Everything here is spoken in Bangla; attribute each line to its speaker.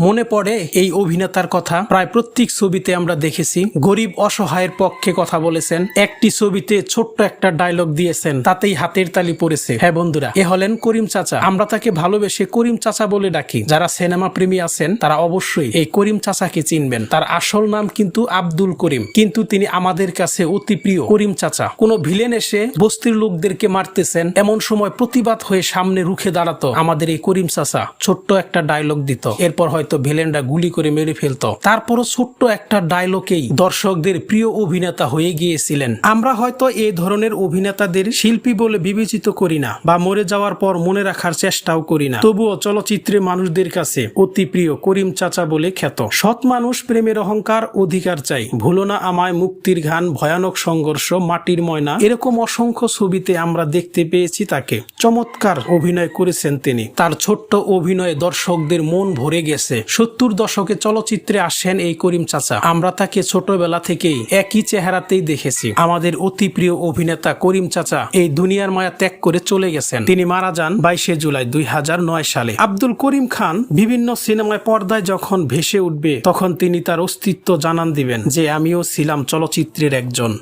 Speaker 1: মনে পড়ে এই অভিনেতার কথা। প্রায় প্রত্যেক ছবিতে আমরা দেখেছি গরিব অসহায়ের পক্ষে কথা বলেছেন। একটি ছবিতে ছোট্ট একটা ডায়লগ দিয়েছেন। তাতেই হাতের তালি পড়েছে। হ্যাঁ বন্ধুরা, এ হলেন করিম চাচা। আমরা তাকে ভালোবেসে করিম চাচা বলে ডাকি। যারা সিনেমা প্রেমী আছেন, তারা অবশ্যই এই করিম চাচাকে চিনবেন। তার আসল নাম কিন্তু আব্দুল করিম। কিন্তু তিনি আমাদের কাছে অতি প্রিয় করিম চাচা। কোনো ভিলেন এসে বস্তির লোকদেরকে মারতেছেন, এমন সময় প্রতিবাদ হয়ে সামনে রুখে দাঁড়াতো আমাদের এই করিম চাচা। ছোট্ট একটা ডায়লগ দিত। এরপর হয়তো ভিলেনরা গুলি করে মেরে ফেলতো। তারপরও ছোট্ট একটা ডায়লগেই দর্শকদের প্রিয় অভিনেতা হয়ে গিয়েছিলেন। আমরা হয়তো এই ধরনের অভিনেতাদের শিল্পী বলে বিবেচিত করি না বা মরে যাওয়ার পর মনে রাখার চেষ্টাও করি না। তবুও চলচ্চিত্রে মানুষদের কাছে অতি প্রিয় করিম চাচা বলে খ্যাত। সৎ মানুষ, প্রেমের অহংকার, অধিকার চাই। ভুলো না আমায় মুক্তির ঘান ভয়ানক সংঘর্ষ, মাটির ময়না। এরকম অসংখ্য ছবিতে আমরা দেখতে পেয়েছি তাকে। চমৎকার অভিনয় করেছেন তিনি। তার ছোট্ট অভিনয়ে দর্শকদের মন ভরে গেছে। সত্তর দশকে চলচ্চিত্রে আসেন এই করিম চাচা। আমরা তাকে ছোটবেলা থেকেই একই চেহারাতেই দেখেছি। আমাদের অতি প্রিয় অভিনেতা করিম চাচা এই দুনিয়ার মায়া ত্যাগ করে চলে গেছেন। তিনি মারা যান বাইশে জুলাই দুই হাজার নয় সালে। আব্দুল করিম খান বিভিন্ন সিনেমায় পর্দায় যখন ভেসে উঠবে, তখন তিনি তার অস্তিত্ব জানান দিবেন যে, আমিও ছিলাম চলচ্চিত্রের একজন।